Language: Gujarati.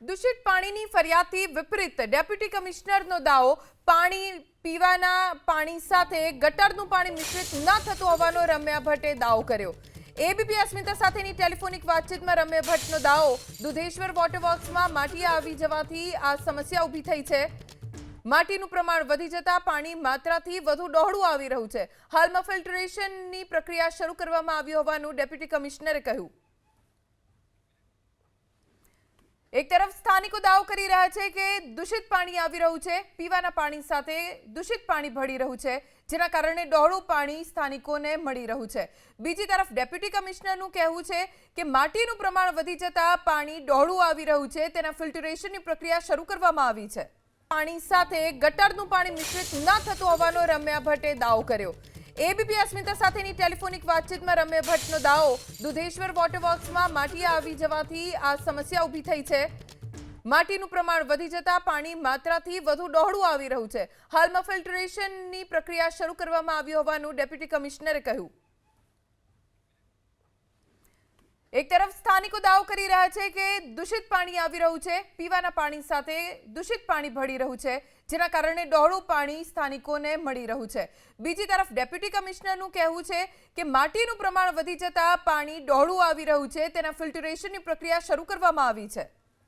દૂષિત પાણીની ફરિયાદથી વિપરીત ડેપ્યુટી કમિશનરનો દાવો, પાણી પીવાના પાણી સાથે ગટરનું પાણી મિશ્રિત ન થતું હોવાનો રમ્યા ભટ્ટે દાવો કર્યો. એબીપી અસ્મિતા સાથેની ટેલિફોનિક વાતચીતમાં રમ્યા ભટ્ટનો દાવો, દુધેશ્વર વોટર વર્ક્સમાં માટી આવી જવાથી આ સમસ્યા ઊભી થઈ છે. માટીનું પ્રમાણ વધી જતા પાણી માત્રાથી વધુ ડહોળું આવી રહ્યું છે. હાલમાં ફિલ્ટરેશનની પ્રક્રિયા શરૂ કરવામાં આવી હોવાનું ડેપ્યુટી કમિશનરે કહ્યું. એક તરફ સ્થાનિકો દાવો કરી રહ્યા છે કે દૂષિત પાણી આવી રહ્યું છે, પીવાના પાણી સાથે દૂષિત પાણી ભળી રહ્યું છે, જેના કારણે ડહોળું પાણી સ્થાનિકોને મળી રહ્યું છે. બીજી તરફ ડેપ્યુટી કમિશનરનું કહેવું છે કે માટીનું પ્રમાણ વધી જતા પાણી ડહોળું આવી રહ્યું છે, તેના ફિલ્ટરેશનની પ્રક્રિયા શરૂ કરવામાં આવી છે. પાણી સાથે ગટરનું પાણી મિશ્રિત ન થતું હોવાનો રમ્યા ભટ્ટે દાવો કર્યો. એબીપી અસ્મિતા સાથેની ટેલિફોનિક વાતચીતમાં રમ્ય ભટ્ટનો દાવો. દુધેશ્વર વોટર વર્ક્સમાં માટી આવી જવાથી આ સમસ્યા ઊભી થઈ છે. માટીનું પ્રમાણ વધી જતા પાણી માત્રાથી વધુ ડહોળું આવી રહ્યું છે. હાલમાં ફિલ્ટરેશનની પ્રક્રિયા શરૂ કરવામાં આવી હોવાનું ડેપ્યુટી કમિશનરે કહ્યું. એક તરફ સ્થાનિકો દાવો કરી રહ્યા છે કે દૂષિત પાણી આવી રહ્યું છે, પીવાના પાણી સાથે દૂષિત પાણી ભળી રહ્યું છે, જેના કારણે ડહોળું પાણી સ્થાનિકોને મળી રહ્યું છે. બીજી તરફ ડેપ્યુટી કમિશનરનું કહેવું છે કે માટીનું પ્રમાણ વધી જતા પાણી ડહોળું આવી રહ્યું છે, તેના ફિલ્ટરેશનની પ્રક્રિયા શરૂ કરવામાં આવી છે.